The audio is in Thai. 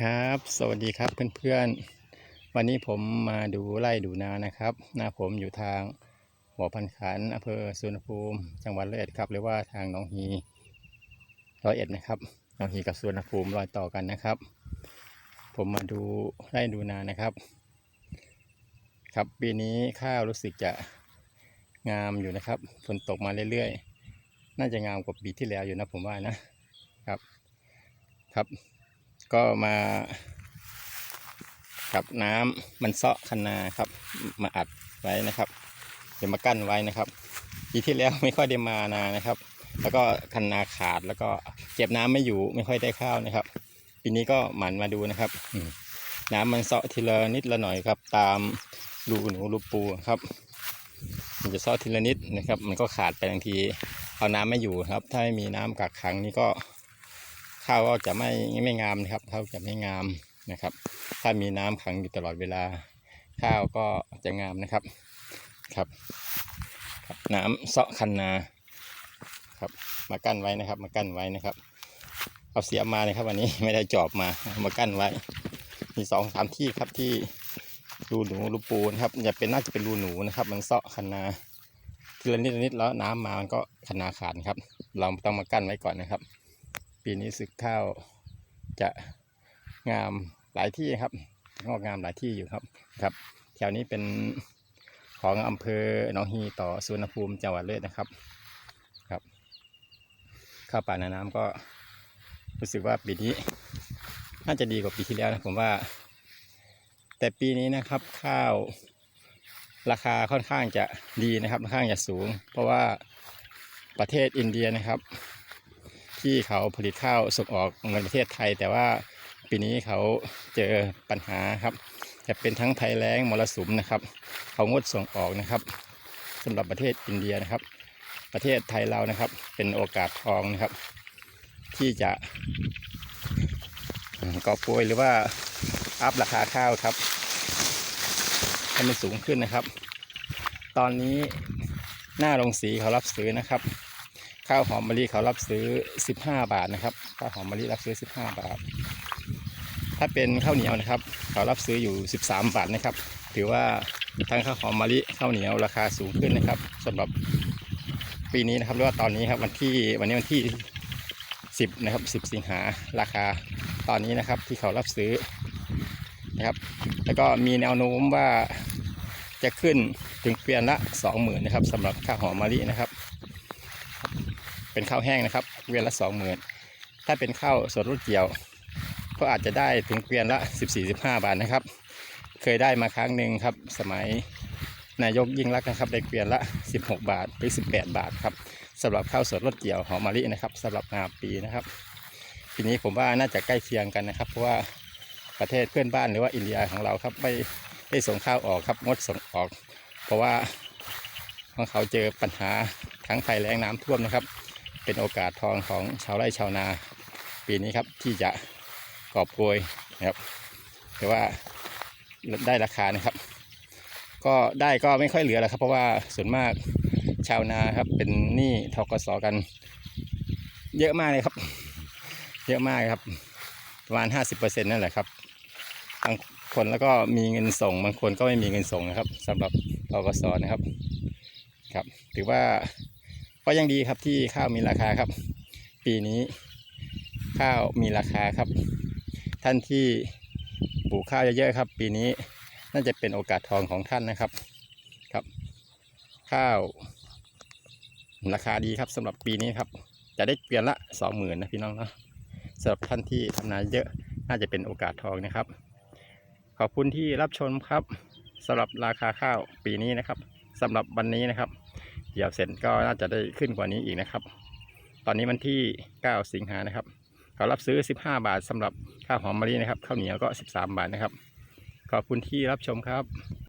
ครับ สวัสดีครับเพื่อนๆ วันนี้ผมมาดูไร่ดูนานะครับ หน้าผมอยู่ทางหัวพันขันอำเภอสุวรรณภูมิ จังหวัดร้อยเอ็ดครับ หรือว่าทางหนองฮีร้อยเอ็ดนะครับหนองฮีกับสุวรรณภูมิรอยต่อกันนะครับ ผมมาดูไร่ดูนานะครับ ครับปีนี้ข้าวรู้สึกจะงามอยู่นะครับ ฝนตกมาเรื่อยๆ น่าจะงามกว่าปีที่แล้วอยู่นะผมว่านะครับ ครับ ก็มากับน้ำมันเซาะคันนาครับ มาอัดไว้นะครับ เดี๋ยวมากั้นไว้นะครับปีที่แล้วไม่ค่อยได้มานานะครับ แล้วก็คันนาขาดแล้วก็เก็บน้ำไม่อยู่ไม่ค่อยได้ข้าวนะครับปีนี้ก็หมั่นมาดูนะครับน้ำมันเซาะทีละนิดละหน่อยครับ ตามรูหนูรูปูครับ มันจะเซาะทีละนิดนะครับ มันก็ขาดไปบางทีเอาน้ำไม่อยู่ครับ ถ้าไม่มีน้ำกักขังนี่ก็ ข้าวก็จะไม่ไม่งามนะครับข้าวจะไม่งามนะครับ ถ้ามีน้ำขังอยู่ตลอดเวลา ข้าวก็จะงามนะครับครับครับน้ำเซาะคันนาครับมากั้นไว้นะครับ มากั้นไว้นะครับ เอาเสียมาเลยครับวันนี้ไม่ได้จอบมามากั้นไว้ มีสองสามที่ครับที่รูหนูรูปูนะครับจะเป็นน่าจะเป็นรูหนูนะครับ มันเซาะคันนาทีละนิดละนิดแล้วน้ำมามันก็คันนาขาดครับ เราต้องมากั้นไว้ก่อนนะครับ ปีนี้สึกข้าวจะงามหลายที่ครับงอกงามหลายที่อยู่ครับครับแถวนี้เป็นของอำเภอหนองฮีต่อสุวรรณภูมิจังหวัดเลยนะครับครับข้าวป่านาน้ำก็รู้สึกว่าปีนี้น่าจะดีกว่าปีที่แล้วนะผมว่า แต่ปีนี้นะครับข้าวราคาค่อนข้างจะดีนะครับค่อนข้างจะสูง เพราะว่าประเทศอินเดียนะครับ ที่เขาผลิตข้าวส่งออกเงินประเทศไทย แต่ว่าปีนี้เขาเจอปัญหาครับจะเป็นทั้งภัยแล้งมรสุมนะครับ เขางดส่งออกนะครับสำหรับประเทศอินเดียนะครับ ประเทศไทยเรานะครับ เป็นโอกาสทองนะครับ ที่จะกอบโกยหรือว่าอัพราคาข้าวครับให้มันสูงขึ้นนะครับ ตอนนี้หน้าโรงสีเขารับซื้อนะครับ ข้าวหอมมะลิเขารับซื้อ 15 บาทนะครับข้าวหอมมะลิรับซื้อ 15 บาท ถ้าเป็นข้าวเหนียวนะครับ เขารับซื้ออยู่ 13 บาทนะครับ ถือว่าทั้งข้าวหอมมะลิข้าวเหนียวราคาสูงขึ้นนะครับสำหรับปีนี้นะครับหรือว่าตอนนี้ครับวันที่วันนี้วันที่ 10 นะครับ 10 สิงหาราคาตอนนี้นะครับที่เขารับซื้อนะครับ แล้วก็มีแนวโน้มว่าจะขึ้นถึงเกวียนละ 20,000นะครับสำหรับข้าวหอมมะลินะครับ เป็นข้าวแห้งนะครับ เกวียนละสองหมื่นถ้าเป็นข้าวสดรุ่เกี่ยว ก็อาจจะได้ถึงเกวียนละ14-15บห้าบาทนะครับ เคยได้มาครั้งหนึ่งครับ สมัยนายกยิ่งรักษณ์นะครับได้เกวียนละ 16 บาทหรือ18 บาทครับสำหรับข้าวสดรสเกี่ยวหอมมะลินะครับสำหรับนาปีนะครับ ทีนี้ผมว่าน่าจะใกล้เคียงกันนะครับ เพราะว่าประเทศเพื่อนบ้านหรือว่าอินเดียของเราครับไม่ได้ส่งข้าวออกครับงดส่งออก เพราะว่าของเขาเจอปัญหาทั้งภัยแล้งน้ำท่วมนะครับ เป็นโอกาสทองของชาวไร่ชาวนา ปีนี้ครับที่จะกอบโกยนะครับแต่ว่าได้ราคานะครับ ก็ได้ก็ไม่ค่อยเหลือแล้วครับ เพราะว่าส่วนมากชาวนาครับเป็นหนี้ทกสกัน เยอะมากเลยครับ เยอะมากครับ ประมาณ 50%นั่นแหละครับบางคนแล้วก็มีเงินส่ง บางคนก็ไม่มีเงินส่งนะครับสำหรับทกสนะครับครับถือว่า ก็ยังดีครับที่ข้าวมีราคาครับ ปีนี้ข้าวมีราคาครับ ท่านที่ปลูกข้าวเยอะๆครับ ปีนี้น่าจะเป็นโอกาสทองของท่านนะครับครับ ข้าวราคาดีครับสำหรับปีนี้ครับ จะได้เกวียนละสองหมื่นนะพี่น้องเนาะสำหรับท่านที่ทำนาเยอะน่าจะเป็นโอกาสทองนะครับ ขอบคุณที่รับชมครับสำหรับราคาข้าวปีนี้นะครับสำหรับวันนี้นะครับ เหยียบเสร็จก็น่าจะได้ขึ้นกว่านี้อีกนะครับ ตอนนี้มันที่ 9 สิงหานะครับเขารับซื้อ 15 บาทสำหรับข้าวหอมมะลินะครับข้าวเหนียวก็ 13 บาทนะครับ ขอบคุณที่รับชมครับ